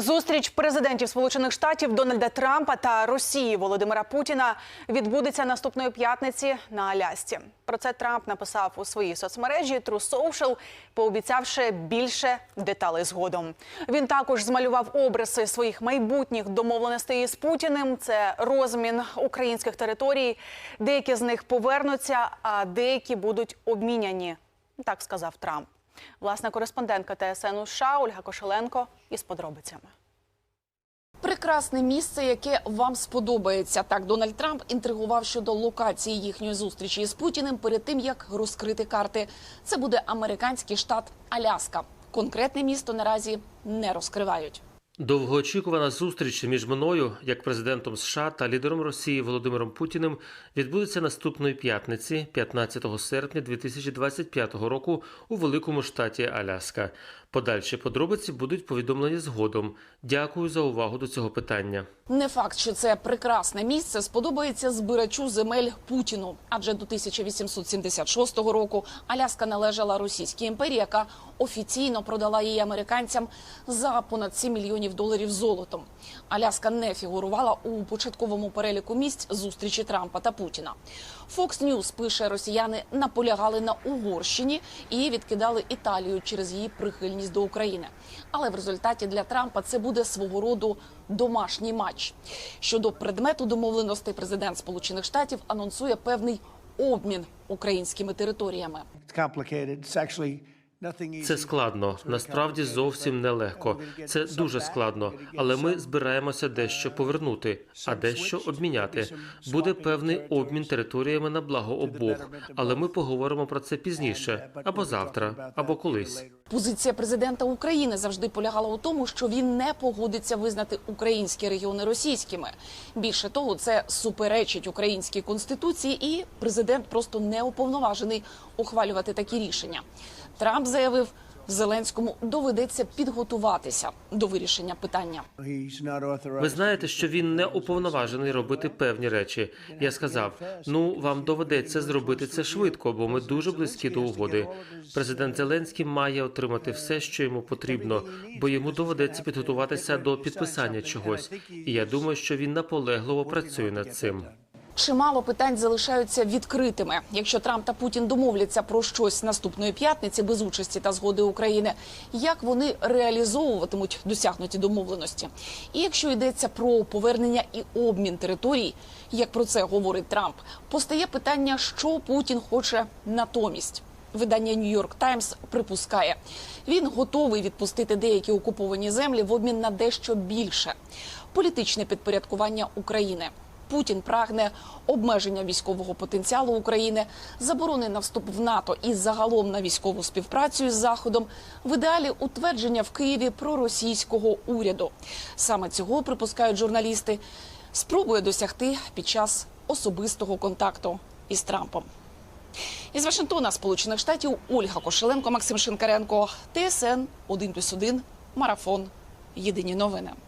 Зустріч президентів Сполучених Штатів Дональда Трампа та Росії Володимира Путіна відбудеться наступної п'ятниці на Алясці. Про це Трамп написав у своїй соцмережі True Social, пообіцявши більше деталей згодом. Він також змалював обриси своїх майбутніх домовленостей із Путіним. Це розмін українських територій. Деякі з них повернуться, а деякі будуть обміняні. Так сказав Трамп. Власна кореспондентка ТСН США Ольга Кошеленко із подробицями. Прекрасне місце, яке вам сподобається. Так Дональд Трамп інтригував щодо локації їхньої зустрічі з Путіним перед тим, як розкрити карти. Це буде американський штат Аляска. Конкретне місто наразі не розкривають. Довгоочікувана зустріч між мною, як президентом США та лідером Росії Володимиром Путіним, відбудеться наступної п'ятниці, 15 серпня 2025 року, у великому штаті Аляска. Подальші подробиці будуть повідомлені згодом. Дякую за увагу до цього питання. Не факт, що це прекрасне місце сподобається збирачу земель Путіну, адже до 1876 року Аляска належала Російській імперії, яка офіційно продала її американцям за понад 7 мільйонів доларів золотом. Аляска не фігурувала у початковому переліку місць зустрічі Трампа та Путіна. Fox News пише, росіяни наполягали на Угорщині і відкидали Італію через її прихильність до України. Але в результаті для Трампа це буде свого роду домашній матч. Щодо предмету домовленостей, президент Сполучених Штатів анонсує певний обмін українськими територіями. Це складно, насправді зовсім нелегко. Це дуже складно, але ми збираємося дещо повернути, а дещо обміняти. Буде певний обмін територіями на благо обох, але ми поговоримо про це пізніше, або завтра, або колись. Позиція президента України завжди полягала у тому, що він не погодиться визнати українські регіони російськими. Більше того, це суперечить українській конституції, і президент просто не уповноважений ухвалювати такі рішення. Трамп заявив, Зеленському доведеться підготуватися до вирішення питання. Ви знаєте, що він не уповноважений робити певні речі. Я сказав: ну вам доведеться зробити це швидко, бо ми дуже близькі до угоди. Президент Зеленський має отримати все, що йому потрібно, бо йому доведеться підготуватися до підписання чогось. І я думаю, що він наполегливо працює над цим. Чимало питань залишаються відкритими. Якщо Трамп та Путін домовляться про щось наступної п'ятниці без участі та згоди України, як вони реалізовуватимуть досягнуті домовленості? І якщо йдеться про повернення і обмін територій, як про це говорить Трамп, постає питання, що Путін хоче натомість. Видання Нью-Йорк Таймс припускає, він готовий відпустити деякі окуповані землі в обмін на дещо більше політичне підпорядкування України. Путін прагне обмеження військового потенціалу України, заборони на вступ в НАТО і загалом на військову співпрацю із Заходом, в ідеалі утвердження в Києві проросійського уряду. Саме цього припускають журналісти. Спробує досягти під час особистого контакту із Трампом. Із Вашингтона, Сполучених Штатів, Ольга Кошеленко, Максим Шинкаренко, ТСН 1+,1, Марафон. Єдині новини.